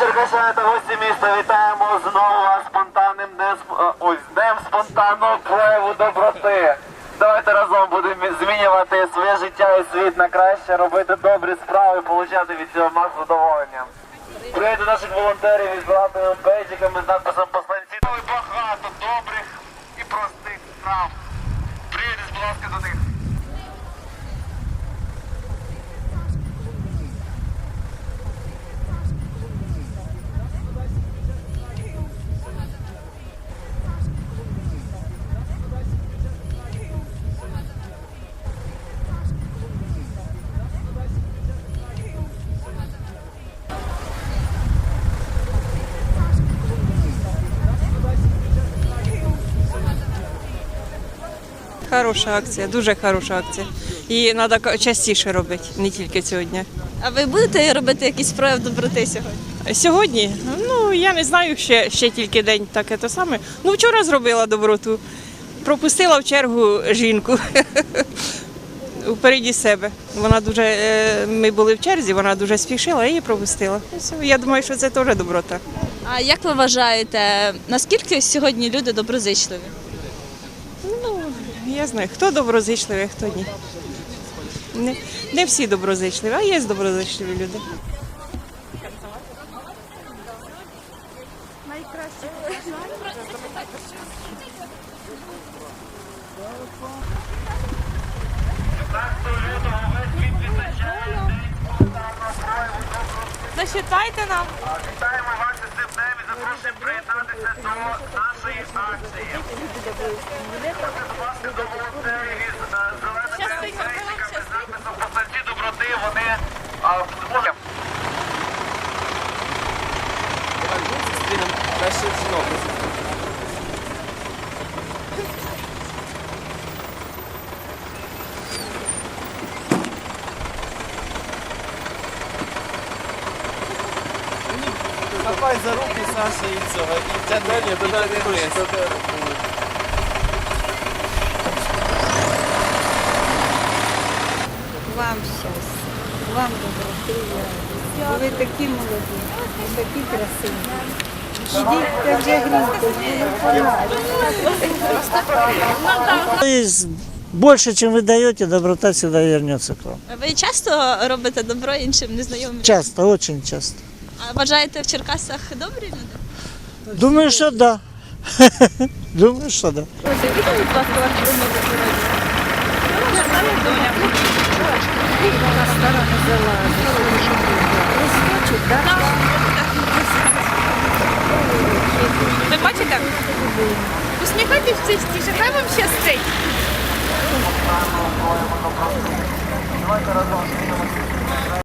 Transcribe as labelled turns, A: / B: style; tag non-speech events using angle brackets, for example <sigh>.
A: Глядачі та гості міста, вітаємо знову вас спонтанним днем, е, з днем спонтанного прояву доброти. Давайте разом будемо змінювати своє життя і світ на краще, робити добрі справи, отримати від цього масу задоволення. Привіт до наших волонтерів із золотими бейджиками з надписом посланці. Багато добрих і простих справ. Привіт, будь ласка, до них.
B: Хороша акція, дуже хороша акція. І треба частіше робити, не тільки сьогодні.
C: А ви будете робити якийсь прояв доброти сьогодні?
B: Сьогодні, ну я не знаю, ще, ще тільки день таке те саме. Ну вчора зробила доброту. Пропустила в чергу жінку <laughs> впереді себе. Вона дуже, е, ми були в черзі, вона дуже спішила, я її пропустила. Я думаю, що це теж доброта.
C: А як ви вважаєте, наскільки сьогодні люди доброзичливі?
B: Я знаю, хто доброзичливий, хто ні. Не, не всі доброзичливі, а є доброзичливі люди.
C: Засчитайте нам.
A: Вітаємо вас із цим днем і запрошуємо приєднатися до нашої акції. Будь ласка, до волонтерів із е, зеленими бейджиками з надписом «Посланці доброти». Вони а, зможуть
D: Хапай за руки Саша і цього, і тягни, і тягни вниз.
E: Вам щастя, вам доброти. Ви такі молоді, ви такі красиві. Ідіть, та вже грійте,
F: Из- Больше, чем вы даете, доброта всегда вернется к вам.
C: Ви часто робите добро іншим незнайомим?
F: Часто, очень часто.
C: А вважаєте в Черкасах добрі люди?
F: Думаю, что да. <laughs> Думаю, что да.
G: Ви Усміхайтесь частіше, хай вам щастить.